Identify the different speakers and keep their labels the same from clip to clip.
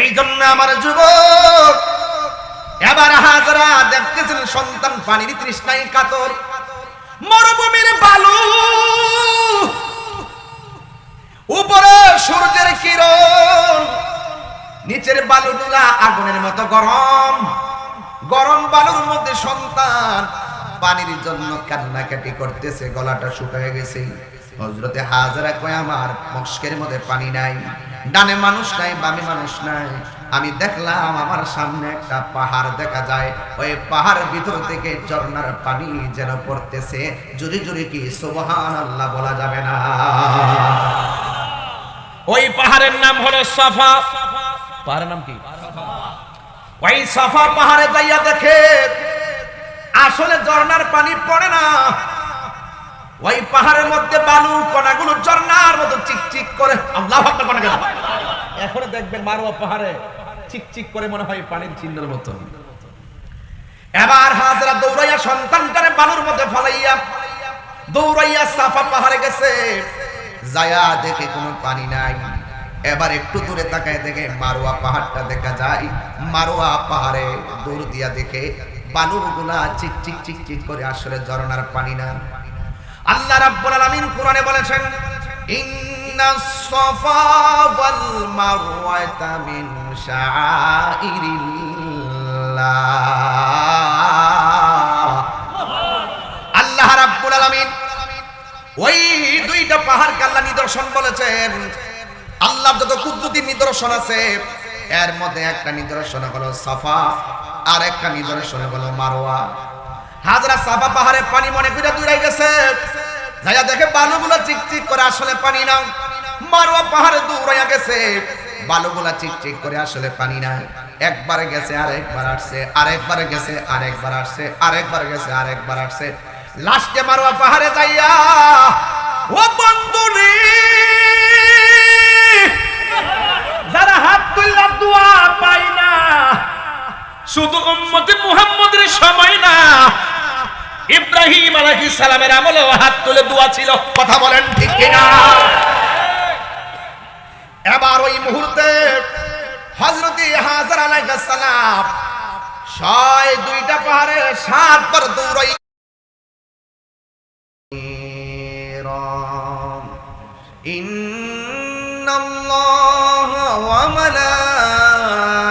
Speaker 1: এই জন্য আমার যুবক, এবার হাজরা দেখতেছেন সন্তান পানির তৃষ্ণায় কাতর। মরুভূমির বালু, উপরে সূর্যের কিরণ, নিচের বালুগুলা আগুনের মতো গরম। গরম বালুর মধ্যে সন্তান পানির জন্য কান্নাকাটি করতেছে, গলাটা শুকায় গেছে। হজরতে হাজারা কয়, আমার মস্কের মধ্যে পানি নাই। ডানে মানুষ নাই, বামে মানুষ নাই। আমি দেখলাম আমার সামনে একটা পাহাড় দেখা যায়। ওই পাহাড়ের ভিতর থেকে ঝর্ণার পানি যেন পড়তেছে। জুড়ে জুড়ে কি সুবহান আল্লাহ বলা যাবে না।
Speaker 2: ওই পাহাড়ের নাম হলো সাফা। পাহাড়ের নাম কি?
Speaker 1: ওই সাফা পাহাড়ে যাইয়া দেখে আসলে ঝর্ণার পানি পড়ে না। ওই পাহাড়ের মধ্যে বালু, কণাগুলো ঝর্ণার মতো চিকচিক করে আল্লাহ এখন দেখবেন মারোয়া পাহাড়ে চিকচিক করে মনে হয় পানির চিহ্নের মতো। এবার হাজরা দৌড়াইয়া সন্তানটারে বালুর মধ্যে ফলাইয়া দৌড়াইয়া সাফা পাহাড়ে গেছে। দেখে কোনো পানি নাই। এবার একটু দূরে তাকায় দেখে মারোয়া পাহাড়টা দেখা যায়। মারোয়া পাহাড়ে দূর দিয়া দেখে বালুগুলা চিক চিক চিক চিক করে আসলে ঝরনার পানি না। আল্লাহ রাব্বুল আলামিন কোরআনে বলেছেন ইন্নাস সাফা ওয়াল মারওয়াতা মিন শাআইরিল্লাহ আল্লাহ রাব্বুল আলামিন ওই দুইটা পাহাড় কাল্লা নিদর্শন বলেছেন। আল্লাহ যত কুদরতি নিদর্শন আছে, এর মধ্যে একটা নিদর্শন হলো সাফা, আর একটা নিদর্শন হলো মারোয়া হাজরা সাফা পাহাড়ে পানি মনে করে দূরে গেছে। যাইয়া দেখে বালুগুলো চিকচিক করে আসলে পানি না মারোয়া পাহাড়ে দৌড়াইয়া গেছে। বালুগুলা চিকচিক করে আসলে পানি না একবার গেছে, আরেকবার আসছে, আরেকবার গেছে, আরেকবার আসছে, আরেকবার গেছে, আরেকবার আসছে। লাস্টে মারোয়া পাহাড়ে যাইয়া, ও বন্ধু রে
Speaker 2: যারা হাত তুললা দোয়া পাই না শুধু উম্মতে মুহাম্মদের সময় না। ইব্রাহিম আলাইহিস সালামের আমলে হাত তুলে দোয়া ছিল।
Speaker 1: কথা বলেন ঠিক কিনা? এবার ওই মুহূর্তে হযরত হাজার আলাইহিস সালাম ছয় দুইটা পাহাড়ে সাতবার দৌড়াই। ইন্নাল্লাহ ওয়া মালাইকাতাহু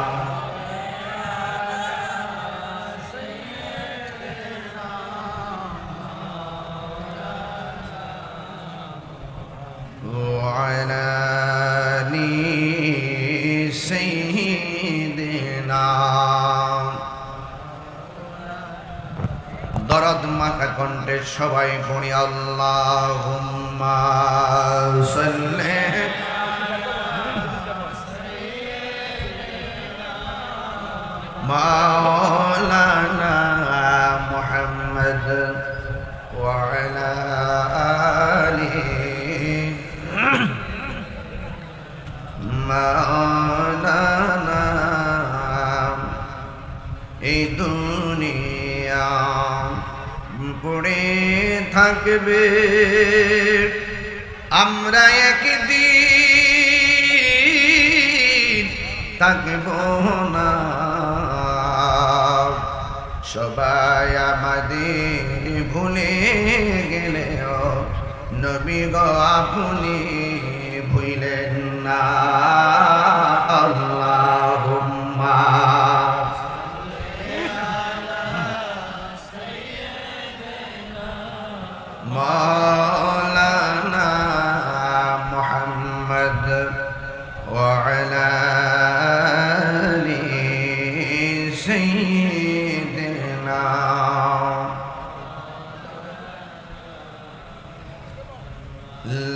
Speaker 1: وعلى آل سيدنا দরদ মাখা কণ্ঠে সবাই পড়ি আল্লাহুম্মা সাল্লি থাকবে। আমরা একদিন থাকব না। সবাই আমাদের ভুলে গেলেও নবী গো আপনি ভুলেন না। مولانا محمد وعلى آل سيدنا.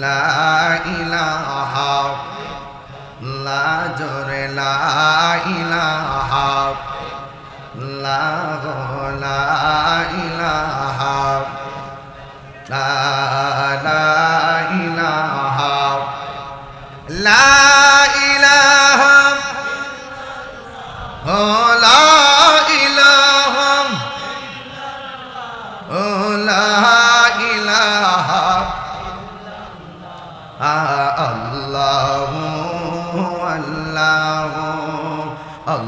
Speaker 1: لا إله لا جر لا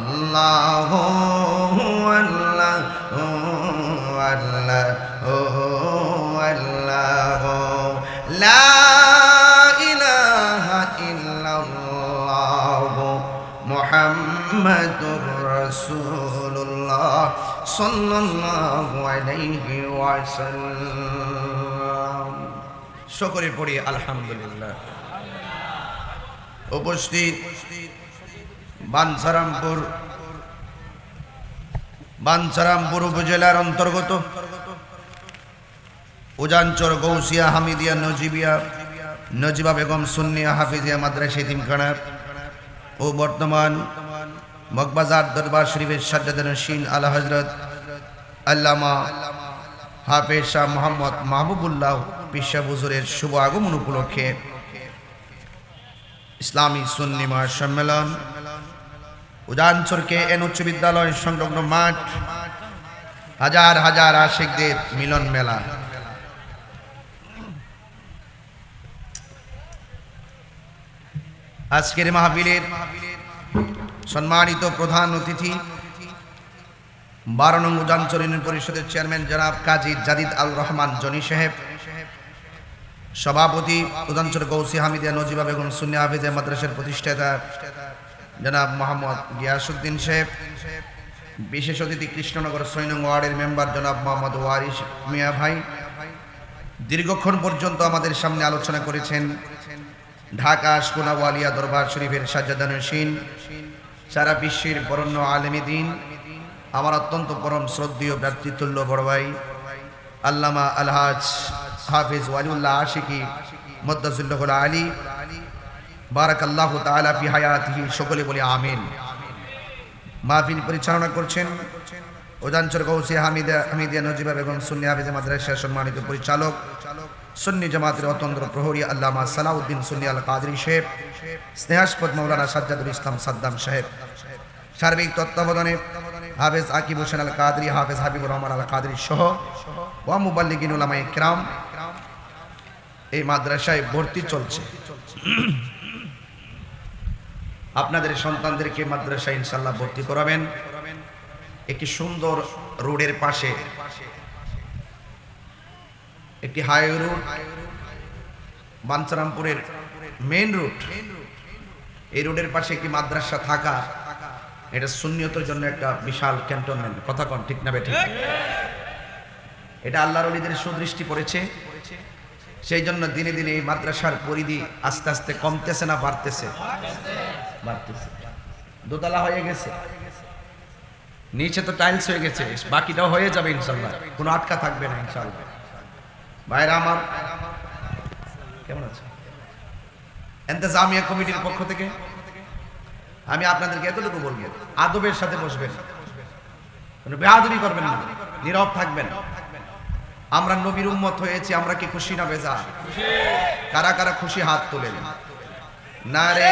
Speaker 1: আল্লাহ আল্লাহ আল্লাহ আল্লাহ লা ইলাহা ইল্লাল্লাহ মুহাম্মাদুর রাসূলুল্লাহ সাল্লাল্লাহু আলাইহি ওয়াসাল্লাম। সকলে পড়ি, আলহামদুলিল্লাহ। উপস্থিত বানসারামপুর বানসারামপুর উপজেলার অন্তর্গত, উজানচর, গৌসিয়া, হামিদিয়া, নজিবিয়া, নজিবা বেগম, সুন্নিয়া, হাফিজিয়া, মাদ্রাসা তিমখানা ও বর্তমান মগবাজার দরবার শরীফের সাজ্জাদান শিন আলা হজরত আল্লামা হাফেজ শাহ মোহাম্মদ মাহবুবুল্লাহ পিসা বুজুরের শুভ আগমন উপলক্ষে ইসলামী সুন্নি মহাসম্মেলন উদানচরকে এন উচ্চ বিদ্যালয় সংলগ্ন মাঠ। হাজার হাজার আশিকদের মিলন মেলা। আজকের মাহবিলের সম্মানিত প্রধান অতিথি, বারো নং উজানচর ইউনিয়ন পরিষদের চেয়ারম্যান জনাব কাজী জাদিদ আল রহমান জনি সাহেব, সভাপতি উদানচর গৌসি হামিদিয়া নজিবা বেগম সুন্নি হাফিজা মাদ্রাসার প্রতিষ্ঠাতা জনাব মোহাম্মদ গিয়াসুদ্দিন সাহেব, বিশেষ অতিথি কৃষ্ণনগর সৈনং ওয়ার্ডের মেম্বার জনাব মোহাম্মদ ওয়ারিস মিয়া ভাই। দীর্ঘক্ষণ পর্যন্ত আমাদের সামনে আলোচনা করেছেন ঢাকা সোনাওয়ালিয়া দরবার শরীফের সাজ্জাদান সিন সারা বিশ্বের বরণ্য আলেমী দিন, আমার অত্যন্ত পরম শ্রদ্ধীয় ব্যক্তিতুল্য বড় ভাই, আল্লামা আলহাজ হাফিজ ওয়ালিউল্লাহ আশিকি মদ্দাজুল্লাহ আলী বারাক আল্লাহ তালা ফি হায়াতিহি। সকলে বলে আমিন। মাহফিল পরিচালনা করছেন ওজানচর গৌসি হামিদা, হামিদিয়া নজিবা বেগম সুন্নি হাফিজা মাদ্রাসা সম্মানিত পরিচালক, সুন্নি জামাতের অতন্ত্র প্রহরী আল্লামা সালাউদ্দিন সুন্নি আল কাদরি সাহেব স্নেহাস্পদ মৌলানা সাজ্জাদুল ইসলাম সাদ্দাম সাহেব, সার্বিক তত্ত্বাবধানে হাফেজ আকিব হোসেন আল কাদরি হাফেজ হাবিবুর রহমান আল কাদরি সহ ওয়া মুবাল্লিগিন উলামায়ে এই মাদ্রাসায় ভর্তি চলছে। আপনাদের সন্তানদেরকে মাদ্রাসায় ইনশাল্লাহ ভর্তি করাবেন। একটি সুন্দর রোডের পাশে একটি হাই রোড, বাঞ্চারামপুরের মেইন রোড। এই রোডের পাশে একটি মাদ্রাসা থাকা, এটা সুন্নিয়তের জন্য একটা বিশাল ক্যান্টনমেন্ট। কথা কন, ঠিক না বেঠিক? এটা আল্লাহর অলিদের সুদৃষ্টি পড়েছে। সেই জন্য দিনে দিনে এই মাদ্রাসার পরিধি আস্তে আস্তে কমতেছে না, বাড়তেছে। বাড়তেছে। দোতলা হয়ে গেছে। নিচে তো টাইলস হয়ে গেছে। বাকিটাও হয়ে যাবে ইনশাল্লাহ কোনো আটকা থাকবে না ইনশাল্লাহ ভাইরা আমার কেমন আছে? এন্তেজামিয়া কমিটির পক্ষ থেকে আমি আপনাদেরকে এতটুকু বলব, আদবের সাথে বসবেন। কোনো বেআদবি করবেন না। নীরব থাকবেন। আমরা নবীর উম্মত হয়েছি, আমরা কি খুশি না বেজা কারা কারা খুশি হাত তোলেন? না রে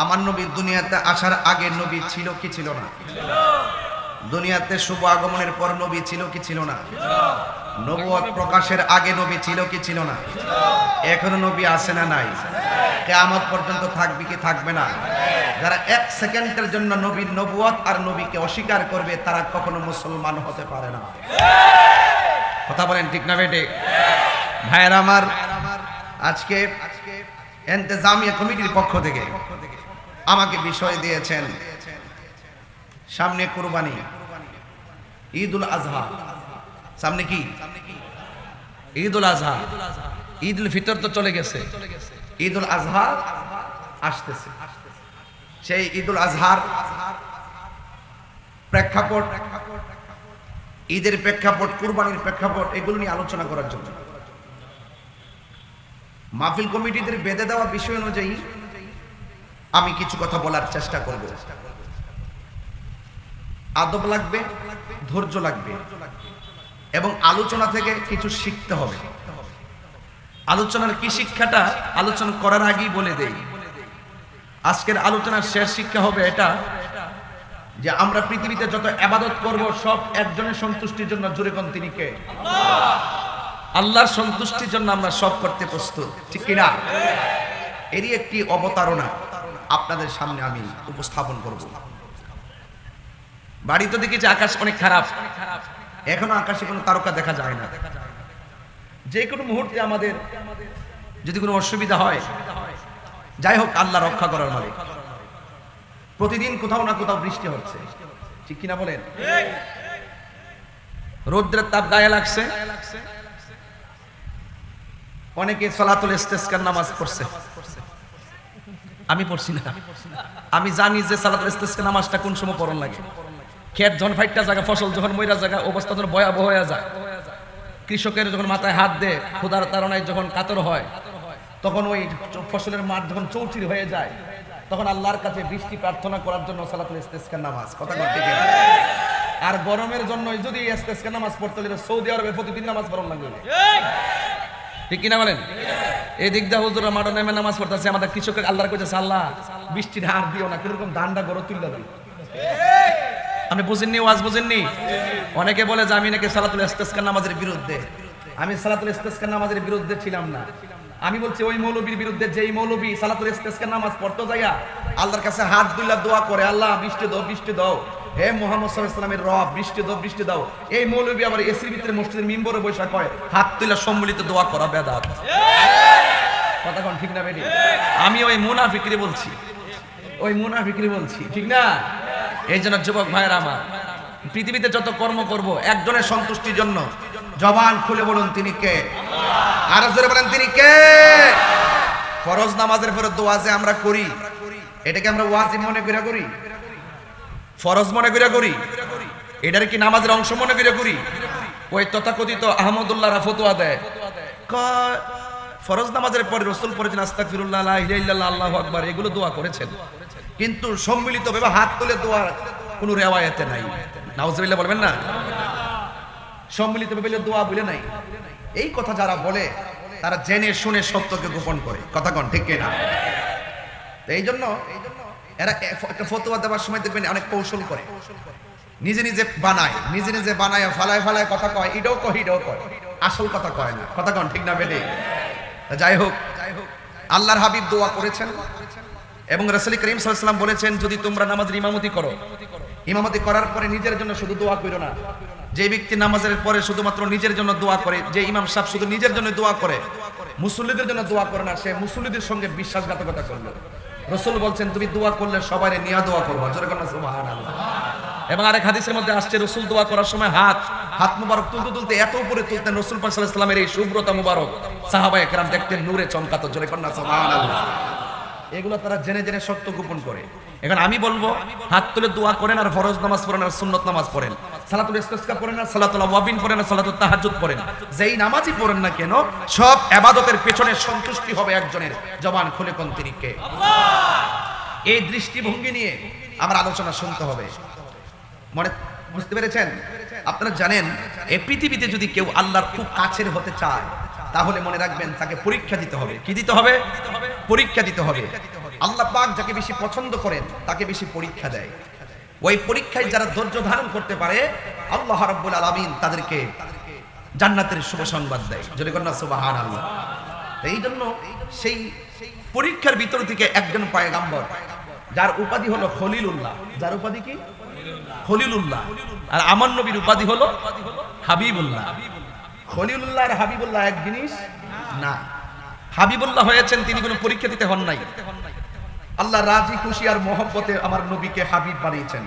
Speaker 1: আমার নবী দুনিয়াতে আসার আগে নবী ছিল কি ছিল না? দুনিয়াতে শুভ আগমনের পর নবী ছিল কি ছিল না? নবুয়ত প্রকাশের আগে নবী ছিল কি ছিল না? এখনও নবী আসে না নাই? কেয়ামত পর্যন্ত থাকবে কি থাকবে না? যারা এক সেকেন্ডের জন্য নবীর নবুয়ত আর নবীকে অস্বীকার করবে, তারা কখনো মুসলমান হতে পারে না। কথা বলেন ঠিক না বেটে ভাইয়ের আমার, আজকে এন্তেজামিয়া কমিটির পক্ষ থেকে আমাকে বিষয় দিয়েছেন। সামনে কুরবানি। ঈদ উল আজহা। সামনে কি? ঈদ উল আজহা। ঈদ উল ফিতর তো চলে গেছে। ঈদ উল আজহা আসতেছে। সেই ঈদ উল আজহার প্রেক্ষাপট, ঈদের প্রেক্ষাপট, কুরবানির প্রেক্ষাপট, এগুলো নিয়ে আলোচনা করার জন্য। মাহফিল কমিটিদের বেঁধে দেওয়া বিষয় অনুযায়ী আমি কিছু কথা বলার চেষ্টা করব। আদব লাগবে, ধৈর্য লাগবে, এবং আলোচনা থেকে কিছু শিখতে হবে। আলোচনার কি শিক্ষাটা? আলোচনা করার আগেই বলে দেই। আজকের আলোচনার শেষ শিক্ষা হবে এটা, যে আমরা পৃথিবীতে যত আবাদত করব, সব একজনের সন্তুষ্টির জন্য জুড়ে কোন তিনি কে? আল্লাহর সন্তুষ্টির জন্য আমরা সব করতে প্রস্তুত, ঠিক কিনা? এরই একটি অবতারণা। আপনাদের সামনে আমি উপস্থাপন করব। বাড়িতে দেখেছি আকাশ অনেক খারাপ। এখনও আকাশে কোনো তারকা দেখা যায় না। যে কোনো মুহূর্তে আমাদের যদি কোনো অসুবিধা হয়, যাই হোক, আল্লাহ রক্ষা করার মালিক। প্রতিদিন কোথাও না কোথাও বৃষ্টি হচ্ছে। ঠিক কিনা বলেন? রৌদ্রের তাপ গায়ে লাগছে। অনেকে সলাতুল ইস্তেসকার নামাজ পড়ছে। আমি পড়ছি না। আমি জানি যে সালাতুল ইস্তেসকার নামাজটা কোন সময় পড়ন লাগে। ক্ষেত যখন ফাইটটা জায়গা, ফসল যখন মইরা জায়গা, অবস্থা যখন ভয়াবহ হয়ে যায়। কৃষকের যখন মাথায় হাত দেয় খোদার তারণায় যখন কাতর হয়, তখন ওই ফসলের মাঠ যখন চৌচির হয়ে যায়, তখন আল্লাহর কাছে বৃষ্টি প্রার্থনা করার জন্য সালাতুল ইস্তেসকার নামাজ। কথা বলতে গেলে আর গরমের জন্য যদি ইস্তেসকার নামাজ পড়তে হলে সৌদি আরবে প্রতিদিন নামাজ পড়ন লাগবে। ঠিক কিনা বলেন? এই দিক দিয়ে হুজুরা মাঠে নেমে নামাজ পড়তেছে, আমাদের কৃষকের আল্লাহর কইছে আল্লাহ বৃষ্টির হার দিও না, কীরকম ধানটা গড়ে তুললে দিই আপনি বুঝেননি, ওয়াজ বুঝেননি? অনেকে বলে যে আমি নাকি সালাতুল ইস্তেসকার নামাজের বিরুদ্ধে। আমি সালাতুল ইস্তেসকার নামাজের বিরুদ্ধে ছিলাম না। আমি বলছি, ওই মৌলবীর বিরুদ্ধে যেই মৌলবী সালাতুল ইস্তেসকার নামাজ পড়তো যাইয়া আল্লাহর কাছে হাত দুইলা দোয়া করে, আল্লাহ, বৃষ্টি দাও বৃষ্টি দাও। হে মোহাম্মদ সাল্লাল্লাহু রব, বৃষ্টি দাও বৃষ্টি দাও। এই মৌলবী আবার এসির ভিতরে মসজিদের মিম্বরে বৈশা কয় হাত তুইলা সম্মিলিত দোয়া করা বেদাত। কথা ঠিক না বেটি? আমি ওই মুনাফিকরি বলছি। ওই মুনাফিকরি বলছি, ঠিক না? এই জন্য যুবক ভাইয়ের আমার, পৃথিবীতে যত কর্ম করব, একজনের সন্তুষ্টির জন্য জবান খুলে বলুন, তিনি কে? আর জোরে বলেন, তিনি কে? ফরজ নামাজের পরে দোয়া যে আমরা করি, এটাকে আমরা ওয়াজিব মনে করে করি? ফরজ মনে করে করি? এটার কি নামাজের অংশ মনে করে করি? ওই তথাকথিত আহমদুল্লাহ ফতোয়া দেয়। ফরজ নামাজের পরে রসুল পড়েছেন আস্তাগফিরুল্লাহ, লা ইলাহা আকবার, এগুলো দোয়া করেছেন। কিন্তু সম্মিলিত ভাবে হাত তুলে দোয়া কোনো রেওয়ায়েতে নাই। নাউজুবিল্লাহ বলবেন না? সম্মিলিত ভাবে দোয়া বলে নাই। এই কথা যারা বলে, তারা জেনে শুনে সত্যকে গোপন করে। কথা কন, ঠিক কিনা? তো এই জন্য এরা একটা ফতোয়া দেওয়ার সময় দেখবেন অনেক কৌশল করে। নিজে নিজে বানায়, নিজে নিজে বানায়, ফালায় ফালায় কথা কয় এটাও কয় এটাও কয়। আসল কথা কয় না। কথা কন ঠিক না বেটে যাই হোক, আল্লাহর হাবিব দোয়া করেছেন এবং রাসূল করিম ওয়াসাল্লাম বলেছেন, যদি তোমরা নামাজের ইমামতি করো, ইমামতি করার পরে নিজের জন্য শুধু দোয়া করো না। যে ব্যক্তি নামাজের পরে শুধুমাত্র নিজের জন্য দোয়া করে, যে ইমাম সাহেব শুধু নিজের জন্য দোয়া করে, মুসল্লিদের জন্য দোয়া করে না, সে মুসল্লিদের সঙ্গে বিশ্বাসঘাতকতা করল। রসুল বলছেন, তুমি দোয়া করলে সবাই নিয়া দোয়া করব। এবং আরেক হাদিসের মধ্যে আসছে, রসুল দোয়া করার সময় হাত হাত মুবারক তুলতে তুলতে এত উপরে তুলতেন রসুল পাশাল ইসলামের এই শুভ্রতা মুবারক। সাহাবা একরাম দেখতেন নূরে চমকাত, জোরে কন্যা সুবহানাল্লাহ। এগুলো তারা জেনে জেনে সত্য গোপন করে। এখন আমি বলব হাত তুলে দোয়া করেন আর ফরজ নামাজ পড়েন আর সুন্নত নামাজ পড়েন। সালাতুল ইস্তিসকা পড়েন আর সালাতুল আওয়াবিন পড়েন আর সালাতুল তাহাজ্জুদ পড়েন। যেই নামাজই পড়েন না কেন সব ইবাদতের পেছনে সন্তুষ্টি হবে একজনের জবান খুলে কোন তিনি কে এই দৃষ্টিভঙ্গি নিয়ে আমার আলোচনা শুনতে হবে। মনে বুঝতে পেরেছেন? আপনারা জানেন এই পৃথিবীতে যদি কেউ আল্লাহর খুব কাছের হতে চায় তাহলে মনে রাখবেন তাকে পরীক্ষা দিতে হবে। কি দিতে হবে? পরীক্ষা দিতে হবে। আল্লাহ পাক যাকে বেশি পছন্দ করেন, তাকে বেশি পরীক্ষা দেয়। ওই পরীক্ষায় যারা ধৈর্য ধারণ করতে পারে, আল্লাহ রাব্বুল আলামিন তাদেরকে জান্নাতের শুভ সংবাদ দেয়। যদি কন্যা সুবাহান আল্লাহ এই জন্য সেই পরীক্ষার ভিতর থেকে একজন পায়গাম্বর, যার উপাধি হলো খলিলুল্লাহ। যার উপাধি কি? খলিলুল্লাহ। আর আমার নবীর উপাধি হলো হাবিবুল্লাহ। খলিলুল্লাহ আর হাবিবুল্লাহ এক জিনিস? না। হাবিবুল্লাহ হয়েছেন, তিনি কোনো পরীক্ষা দিতে হন নাই। আল্লাহ রাজি, খুশি আর মোহব্বতে আমার নবীকে হাবিব বানিয়েছেন।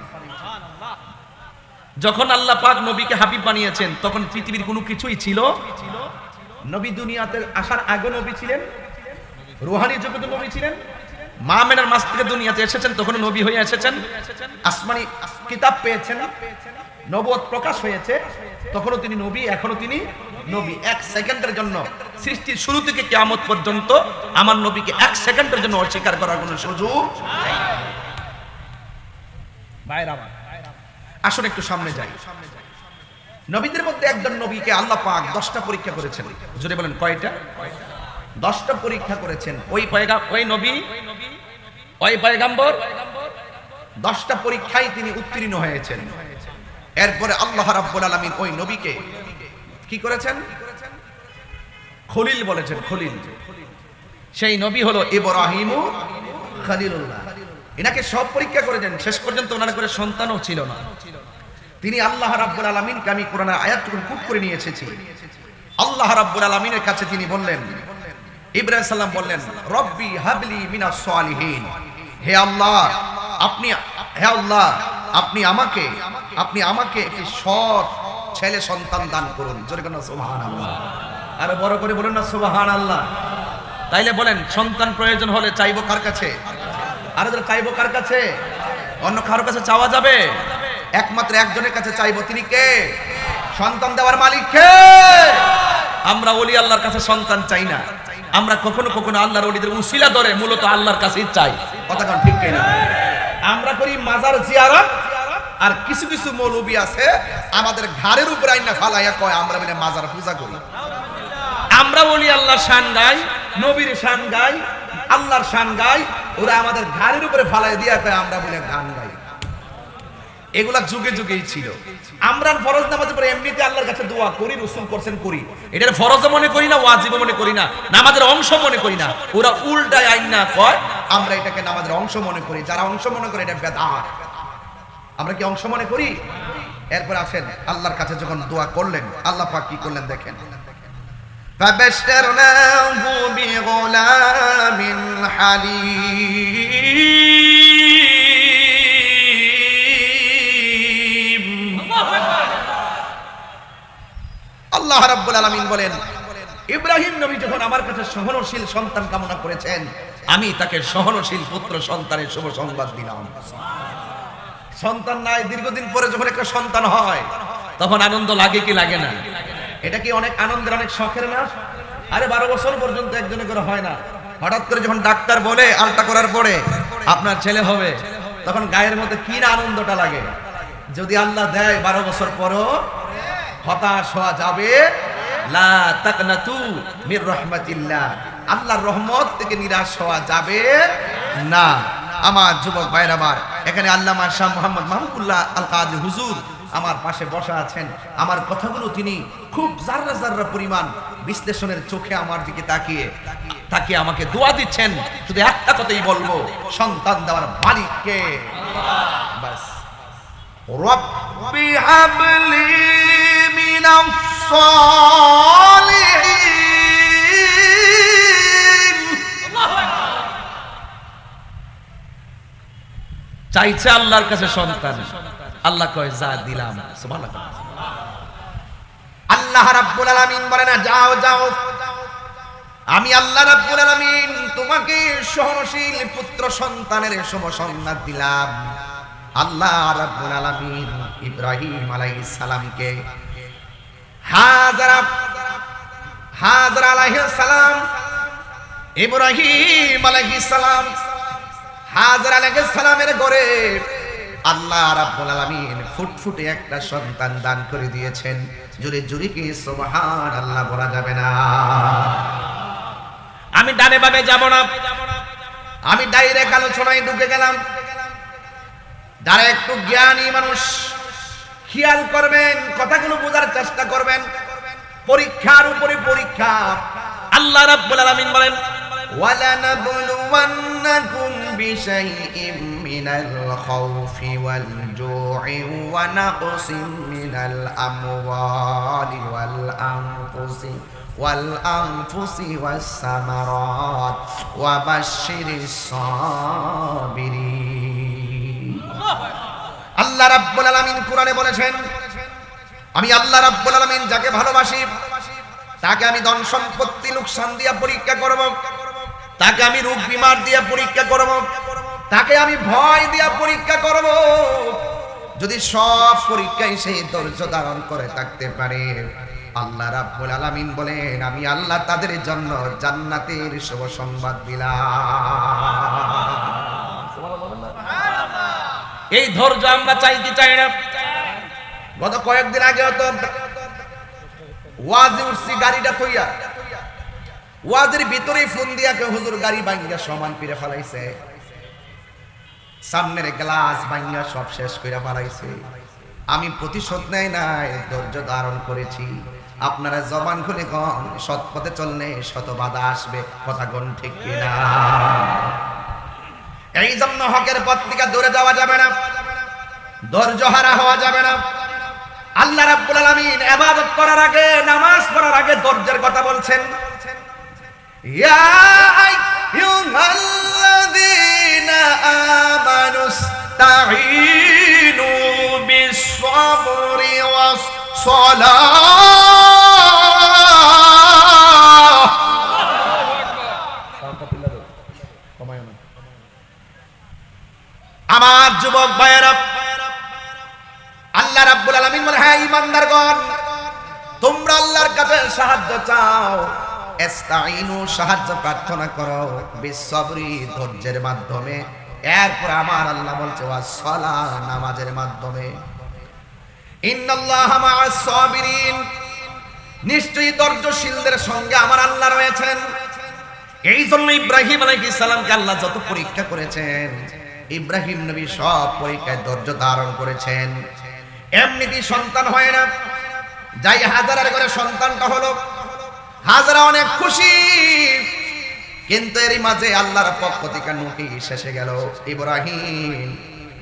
Speaker 2: যখন আল্লাহ পাক নবীকে হাবিব বানিয়েছেন, তখন পৃথিবীর কোনো কিছুই ছিল?
Speaker 1: নবী দুনিয়াতে আসার আগে নবী ছিলেন? রুহানি জগতে নবী ছিলেন?
Speaker 2: মা মেনার মাস থেকে দুনিয়াতে এসেছেন তখন নবী হয়ে এসেছেন।
Speaker 1: আসমানি কিতাব পেয়েছেন নবত প্রকাশ হয়েছে, তখনও তিনি নবী এখনও তিনি নবী এক সেকেন্ডের জন্য
Speaker 2: সৃষ্টির শুরু থেকে কিয়ামত পর্যন্ত আমার নবীকে এক সেকেন্ডের জন্য অস্বীকার করার কোনো সুযোগ
Speaker 1: আসুন একটু সামনে যাই। নবীদের মধ্যে একজন নবীকে আল্লাহ পাক দশটা পরীক্ষা করেছেন।
Speaker 2: জোরে বলেন, কয়টা?
Speaker 1: দশটা পরীক্ষা করেছেন।
Speaker 2: ওই ওই নবী, ওই পয়গাম্বর,
Speaker 1: দশটা পরীক্ষায় তিনি উত্তীর্ণ হয়েছেন। এরপরে আল্লাহ রাব্বুল আলামিন ওই নবীকে কি করেছেন? খলিল বলেছেন, খলিল।
Speaker 2: সেই নবী হলো
Speaker 1: ইব্রাহিম খলিলুল্লাহ। এনাকে সব পরীক্ষা করেছেন,
Speaker 2: শেষ পর্যন্ত ওনার করে সন্তানও ছিল না।
Speaker 1: তিনি আল্লাহ রাব্বুল আলামিনকে আমি কোরআনের আয়াতটুকু খুব করে নিয়ে এসেছি আল্লাহ রাব্বুল আলামিনের কাছে তিনি বললেন, ইব্রাহিম সাল্লাম বললেন, রব্বি হাবলি মিনাস সালিহিন। হে আল্লাহ, আপনি, হে আল্লাহ, আপনি আমাকে আপনি আমাকে একটি সৎ ছেলে সন্তান দান করুন। জোরে কেন সুবহানাল্লাহ। আরও বড় করে বলুন না, সুবহানাল্লাহ।
Speaker 2: তাইলে বলেন, সন্তান প্রয়োজন হলে চাইব
Speaker 1: কার কাছে? আরও যারা চাইব কার কাছে?
Speaker 2: অন্য কারও কাছে চাওয়া যাবে?
Speaker 1: একমাত্র একজনের কাছে চাইব, তিনি কে? সন্তান দেওয়ার মালিক কে?
Speaker 2: আমরা ওলি আল্লাহর কাছে সন্তান চাই না। আমরা কখনো কখনো আল্লাহর ওলিদের উসিলা ধরে, মূলত আল্লাহর কাছেই চাই।
Speaker 1: কথা ঠিক কিনা? আমরা করি মাজার জিয়ারত আর কিছু কিছু মৌলবি আছে, আমাদের ঘাড়ের উপর আইনা ফালাইয়া কয়, আমরা বলে মাজার পূজা করি।
Speaker 2: আমরা বলি আল্লাহ শান গাই
Speaker 1: নবীর শান গাই আল্লাহর শান গাই ওরা আমাদের ঘাড়ের উপরে ফালাই দিয়া কয়, আমরা বলে গান গাই। এগুলা যুগে যুগেই ছিল। আমরা ফরজ নামাজ পরে এমনিতে আল্লাহর কাছে দোয়া করি, রসুল করছেন করি।
Speaker 2: এটার ফরজ মনে করি না, ওয়াজিব মনে করি না, নামাজের অংশ মনে করি না। ওরা উল্টায় আইন না কয়,
Speaker 1: আমরা এটাকে নামাজের অংশ মনে করি। যারা অংশ মনে করে, এটা বেদাত। আমরা কি অংশ মনে করি এরপর আসেন আল্লাহর কাছে যখন দোয়া করলেন আল্লাহ পাক কি করলেন দেখেন فبشرناه بغلام حليم আল্লাহ রাব্বুল আলামিন বলেন ইব্রাহিম নবী যখন আমার কাছে সহনশীল সন্তান কামনা করেছেন আমি তাকে সহনশীল পুত্র সন্তানের শুভ সংবাদ দিলাম সন্তান নাই, দীর্ঘদিন পরে যখন একটা সন্তান হয়,
Speaker 2: তখন আনন্দ লাগে কি লাগে না?
Speaker 1: এটা কি অনেক আনন্দের, অনেক শখের না? আরে বারো বছর পর্যন্ত একজনে করে হয় না। হঠাৎ করে যখন ডাক্তার বলে আলটা করার পরে আপনার ছেলে হবে, তখন গায়ের মধ্যে কি না আনন্দটা লাগে? যদি আল্লাহ দেয় বারো বছর পরও, হতাশ হওয়া যাবে? লা আল্লাহর রহমত থেকে নিরাশ হওয়া যাবে না। আমার যুবক ভাইর আমার, এখানে আল্লামা শাহ মোহাম্মদ মাহমুদুল্লাহ আল কাজী হুজুর আমার পাশে বসা আছেন। আমার কথাগুলো তিনি খুব জাররা জাররা পরিমাণ বিশ্লেষণের চোখে আমার দিকে তাকিয়ে তাকিয়ে আমাকে দোয়া দিচ্ছেন। শুধু একটা কথাই বলব, সন্তান দেওয়ার মালিককে। বাস। রব্বি হাবলি মিনাস
Speaker 2: চাইছে আল্লাহর কাছে সন্তান। আল্লাহ কয়, যা দিলাম।
Speaker 1: আল্লাহ রাব্বুল আলামিন বলে না যাও যাও। আমি আল্লাহ রাব্বুল আলামিন তোমাকে সহনশীল পুত্র সন্তানের সংবাদ দিলাম। আল্লাহ রাব্বুল আলামিন ইব্রাহিম আলাইহিস সালামকে হাজারা হাজারা আলাইহিস সালাম, ইব্রাহিম আলাইহিস সালাম হাজার আলাইহিস আল্লাহ রাব্বুল আলামিন ফুটফুটে একটা সন্তান দান করে দিয়েছেন। কি বলা যাবে না?
Speaker 2: আমি ডানে ভাবে যাব না।
Speaker 1: আমি ডাইরেক্ট আলোচনায় ঢুকে গেলাম। যারা একটু জ্ঞানী মানুষ, খেয়াল করবেন, কথাগুলো বোঝার চেষ্টা করবেন। পরীক্ষার উপরে পরীক্ষা।
Speaker 2: আল্লাহ রাব্বুল আলামিন বলেন
Speaker 1: ওয়ালা নাবলুওয়ান্নাকুম بشيء من الخوف والجوع ونقص من الأموال والأنفس والأنفس والثمرات وبشر الصابرين আল্লাহ রাব্বুল আলামিন কোরআনে বলেছেন আমি আল্লাহ রাব্বুল আলামিন যাকে ভালোবাসি তাকে আমি ধন সম্পত্তি লোকসান দিয়া পরীক্ষা করব তাকে আমি রোগ বিমার দিয়া পরীক্ষা করব। তাকে আমি ভয় দিয়া পরীক্ষা করব। যদি সব পরীক্ষায় সেই ধৈর্য ধারণ করে থাকতে পারে আল্লাহ রাব্বুল আলামিন বলেন আমি আল্লাহ তাদের জন্য জান্নাতের শুভ সংবাদ দিলাম।
Speaker 2: এই ধৈর্য আমরা চাই কি চাই না?
Speaker 1: গত কয়েকদিন আগে হতো ওয়াজে উঠছি গাড়িটা থইয়া ওয়াজের ভিতরে ফোন দিয়া কে হুজুর, গাড়ি ভাঙ্গা সমান পিরে ফেলাইছে। সামনের গ্লাস ভাঙ্গা সব শেষ করে ফেলাইছে। আমি প্রতিশোধ নেই নাই, ধৈর্য ধারণ করেছি। আপনারা জবান খুলে কন সৎ পথে চললে শত বাধা আসবে, কথা কোন ঠিক কিনা? এই জন্য হকের পথ থেকে দূরে যাওয়া যাবে না, ধৈর্য হারা হওয়া যাবে না। আল্লাহ রাব্বুল আলামিন ইবাদত করার আগে, নামাজ পড়ার আগে ধৈর্যের কথা বলছেন। আমার যুবক ভাইয়েরা আল্লাহ রাব্বুল আলামিন বলে হ্যাঁ ইমানদারগণ তোমরা আল্লাহর কাছে সাহায্য চাও। ইস্তাইনু সাহায্য প্রার্থনা করো বিসবরি ধৈর্যের মাধ্যমে। এরপর আমার আল্লাহ বলছে ওয়াসসালা নামাজের মাধ্যমে। ইন্নাল্লাহা মা'আস সাবিরিন। নিশ্চয়ই ধৈর্যশীলদের সঙ্গে আমার আল্লাহ রয়েছেন। এই জন্য ইব্রাহিম আলাইহিস সালামকে আল্লাহ যত পরীক্ষা করেছেন, ইব্রাহিম নবী সব পরীক্ষায় ধৈর্য ধারণ করেছেন। এমনিতেই সন্তান হয় না। যাই হাজারের করে সন্তানটা হলো হাজারা অনেক খুশি। কিন্তু এরই মাঝে আল্লাহর পক্ষ থেকে নোটিশ এসে গেল, ইব্রাহিম,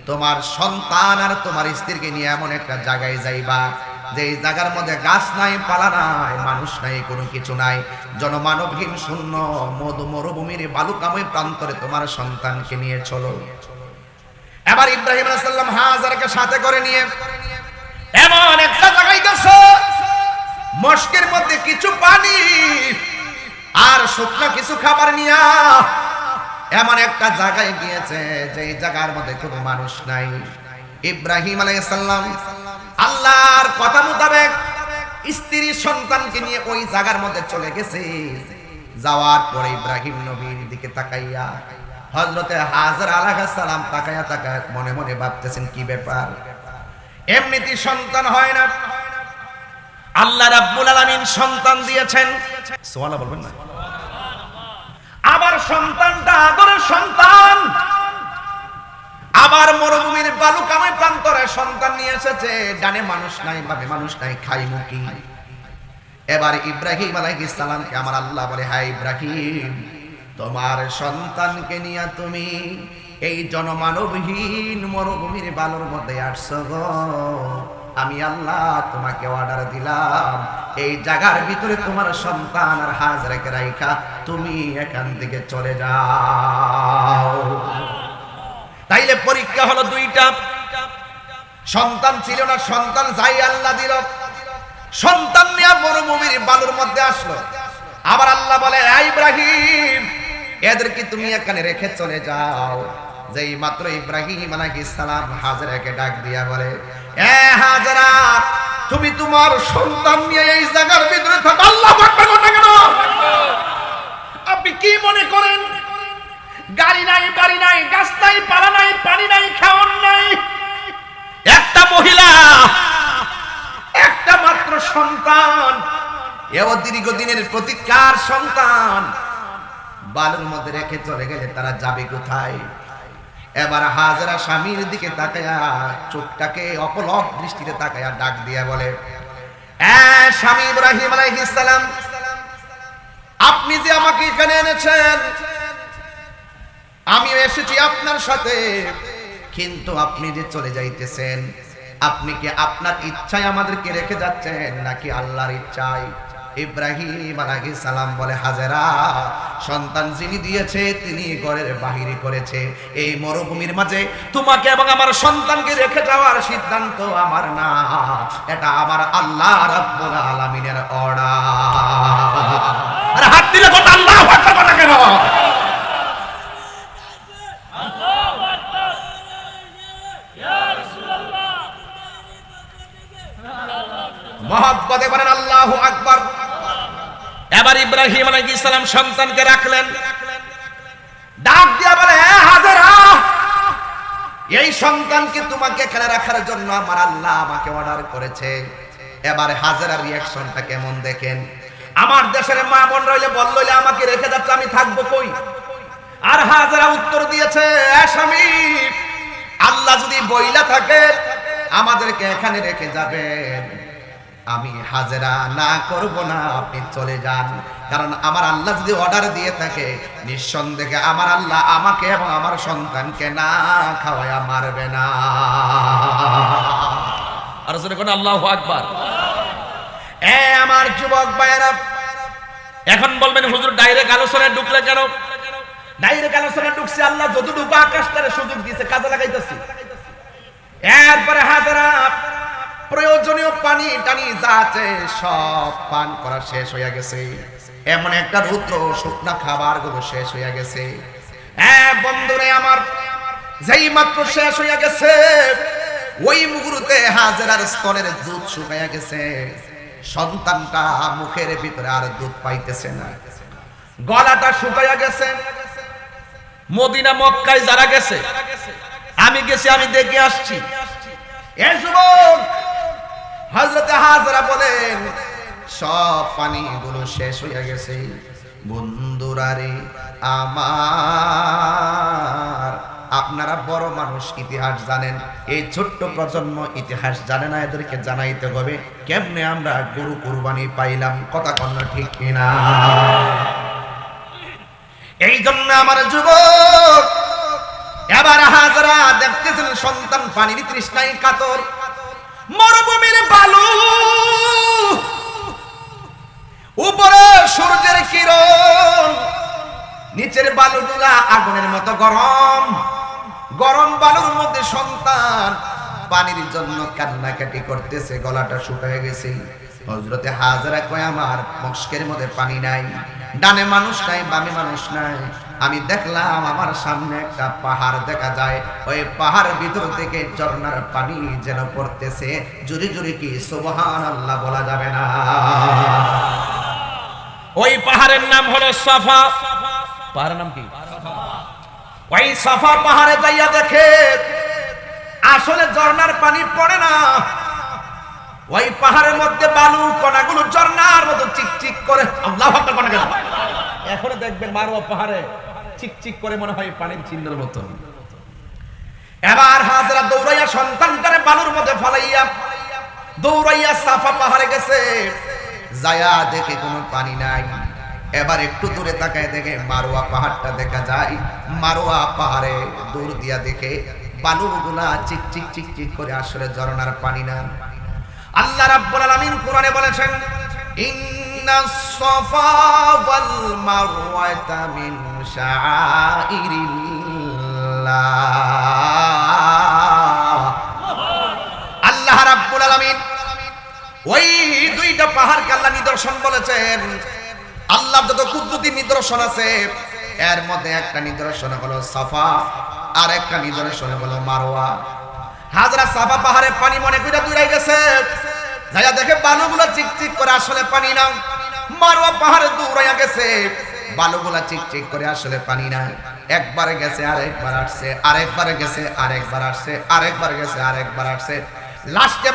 Speaker 1: তোমার সন্তান আর তোমার স্ত্রীকে নিয়ে এমন একটা জায়গায় যাইবা যে জায়গার মধ্যে গাছ নাই, পালা নাই, মানুষ নাই, কোনো কিছু নাই। জনমানবহীন শূন্য, মধু মরুভূমির বালুকাময় প্রান্তরে তোমার সন্তানকে নিয়ে চলো। এবার ইব্রাহিম আলাইসাল্লাম হাজারকে সাথে করে নিয়ে এমন একটা জায়গায় গেছে। মস্কের মধ্যে কিছু পানি আর শুকনো কিছু খাবার নিয়া এমন একটা জায়গায় গিয়েছে যে জায়গার মধ্যে কোনো মানুষ নাই। ইব্রাহিম আলাইসাল্লাম আল্লাহর কথা মোতাবেক স্ত্রী সন্তানকে নিয়ে ওই জায়গার মধ্যে চলে গেছে। যাওয়ার পরে ইব্রাহিম নবীর দিকে তাকাইয়া হজরতে হাজার আলাহ সালাম তাকায়া তাকায় মনে মনে ভাবতেছেন, কি ব্যাপার? এমনিতে সন্তান হয় না। আল্লাহ রাব্বুল আলামিন সন্তান দিয়েছেন। সোয়ালা বলবেন না? আবার সন্তানটা আদরের সন্তান। আবার মরুভূমির বালুকাময় প্রান্তরে সন্তান নিয়ে এসেছে। ডানে মানুষ নাই বাবে মানুষ নাই খাই মুখি এবার ইব্রাহিম আলাইহিস আমার আল্লাহ বলে হাই ইব্রাহিম, তোমার সন্তানকে নিয়ে তুমি এই জনমানবহীন মরুভূমির বালুর মধ্যে আসছো গো। আমি আল্লাহ তোমাকে অর্ডার দিলাম। এই জায়গার ভিতরে তোমার সন্তান আর হাজরাকে রাইখা তুমি এখান থেকে চলে যাও। তাইলে পরীক্ষা হলো দুইটা। সন্তান ছিল না, সন্তান যাই আল্লাহ দিল। সন্তান নিয়ে মরুভূমির বালুর মধ্যে আসলো। আবার আল্লাহ বলে "এই ইব্রাহিম, এদেরকে তুমি এখানে রেখে চলে যাও। যেই মাত্র ইব্রাহিম আলাইহিস সালাম হাজরাকে ডাক দিয়া বলে হাজরা, তুমি তোমার সন্তান নিয়ে এই জায়গার ভিতরে থাকো। আল্লাহ কেন? আপনি কি মনে করেন? গাড়ি নাই, বাড়ি নাই, গাছ নাই, পালা নাই, পানি নাই, খাওয়ার নাই। একটা মহিলা, একটা মাত্র সন্তান, এও দীর্ঘদিনের প্রতিকার সন্তান। বালুর মধ্যে রেখে চলে গেলে তারা যাবে কোথায়? এবার হাজরা স্বামীর দিকে তাকায়া চোখটাকে অপলক দৃষ্টিতে তাকায়া ডাক দিয়া বলে স্বামী ইব্রাহিম আলাইহিস সালাম, আপনি যে আমাকে এখানে এনেছেন, আমি এসেছি আপনার সাথে, কিন্তু আপনি যে চলে যাইতেছেন, আপনি কি আপনার ইচ্ছায় আমাদেরকে রেখে যাচ্ছেন নাকি আল্লাহর ইচ্ছায়? ইব্রাহিম আলাইহিস সালাম বলে, হাজেরা, সন্তান যিনি দিয়েছে, তিনি ঘরের বাহিরে করেছে। এই মরুভূমির মাঝে তোমাকে এবং আমার সন্তানকে রেখে যাওয়ার সিদ্ধান্ত আমার না। এটা আমার আল্লাহ রাব্বুল আলামিনের অর্ডার।
Speaker 2: আরে হাত দিলে কথা আল্লাহ কথা কেন?
Speaker 1: মহব্বতে বলেন, আল্লাহু আকবার।
Speaker 2: এবার ইব্রাহিম আলাইহিস সালাম সন্তানকে রাখলেন।
Speaker 1: ডাক দিয়া বলে, "এ হাজেরা, এই সন্তানকে তোমাকে খেলে রাখার জন্য আমার আল্লাহ আমাকে অর্ডার করেছে? এবারে হাজারা রিয়াকশনটা কেমন দেখেন? আমার দেশের মা বোন রইলে বলল আমাকে রেখে যাচ্ছে আমি থাকব কই? আর হাজারা উত্তর দিয়েছে, "এ স্বামী, আল্লাহ যদি বইলা থাকে, আমাদেরকে এখানে রেখে যাবেন। আমি হাজেরা না করব না, আপনি চলে যান। কারণ আমার আল্লাহ যদি অর্ডার দিয়ে থাকে, নিঃসন্দেহে আমার আল্লাহ আমাকে এবং আমার সন্তানকে না খাওয়ায়া মারবে না।
Speaker 2: আর কোন আল্লাহু আকবার।
Speaker 1: এ আমার যুবক ভাইয়েরা,
Speaker 2: এখন বলবেন, হুজুর ডাইরেক্ট আলোচনায় ঢুকলে কেন?
Speaker 1: ডাইরেক্ট আলোচনা ঢুকছে, আল্লাহ যতটুকু আকাশ তারে সুযোগ দিয়েছে, কাজে এরপরে হাজারা প্রয়োজনীয় পানি টানি যা আছে সব পান করা শেষ হয়ে গেছে। এমন একটা রুদ্র শুকনা খাবারগুলো শেষ হয়ে গেছে। হ্যাঁ বন্ধুরে আমার, যেই মাত্র শেষ হয়ে গেছে, ওই মুগুরুতে হাজারার স্তনের দুধ শুকাইয়া গেছে। সন্তানটা মুখের ভিতরে আর দুধ পাইতেছে না। গলাটা শুকাইয়া গেছে।
Speaker 2: মদিনা, মক্কায় যারা গেছে, আমি গেছি, আমি দেখে আসছি।
Speaker 1: এ যুবক হজরতে হাজরা বলেন, সব পানিগুলো শেষ হয়ে গেছে। বন্ধুরারে, আমার, আপনারা বড় মানুষ ইতিহাস জানেন। এই ছোট্ট প্রজন্ম ইতিহাস জানে না, এদেরকে জানাইতে হবে, কেমনে আমরা গরু কুরবানি পাইলাম, কথা কন্যা ঠিক কিনা? এই জন্য আমার যুবক, এবার হাজরা দেখতেছেন সন্তান পানির তৃষ্ণায় কাতর। মরুভূমির বালু। উপরে সূর্যের কিরণ, নিচের বালুগুলা আগুনের মতো গরম। গরম বালুর মধ্যে সন্তান পানির জন্য কান্নাকাটি করতেছে, গলাটা শুকায় গেছে। হজরতে হাজারা কয়, আমার মস্কের মধ্যে পানি নাই, ডানে মানুষ নাই, বামে মানুষ নাই। আমি দেখলাম আমার সামনে একটা পাহাড় দেখা যায়। ওই পাহাড় ভিতর থেকে ঝর্ণার পানি যেন পড়তেছে। জুরি জুরি কি সুবহান আল্লাহ বলা যাবে না।
Speaker 2: ওই পাহাড়ের নাম হলো সাফা। পাহাড়ের নাম কি?
Speaker 1: ওই সাফা পাহাড়ে যাইয়া দেখে আসলে ঝর্ণার পানি পড়ে না। ওই পাহাড়ের মধ্যে বালু কণাগুলো ঝর্ণার মতো চিকচিক করে। আল্লাহ গেল। দেখবেন মারোয়া পাহাড়ে। চিকচিক করে মনে হয় পানির চিহ্নের মতো এবার হাজরা দৌড়াইয়া সন্তানটারে বালুর মধ্যে ফালাইয়া দৌড়াইয়া সাফা পাহাড়ে গেছে। যায়া দেখে কোনো পানি নাই। এবার একটু দূরে তাকায় দেখে মারোয়া পাহাড়টা দেখা যায়। মারোয়া পাহাড়ে দূর দিয়া দেখে বালুগুলা চিক চিক চিক চিক করে আসলে ঝরনার পানি না। আল্লাহ রাব্বুল আলামিন কোরআনে বলেছেন, ইন্নাস সাফা ওয়াল মারওয়াতা মিন আল্লাহ রাব্বুল আলামিন ওই দুইটা পাহাড়কে আল্লাহ নিদর্শন বলেছেন। আল্লাহ যত কুদরতি নিদর্শন আছে, এর মধ্যে একটা নিদর্শন হলো সাফা, আর একটা নিদর্শন হলো মারোয়া হাজরা সাফা পাহাড়ে পানি মনে করে দূরাই গেছে। যাইয়া দেখে বালুগুলো চিকচিক করে আসলে পানি না মারোয়া পাহাড়ে দৌড়াইয়া গেছে। বালুগুলা চিকচিক করে আসলে পানি নাই। একবারে গেছে, আরেকবার আসছে, আরেকবারে গেছে, আরেকবার আসছে, আরেকবার গেছে, আরেকবার আসছে। লাস্টে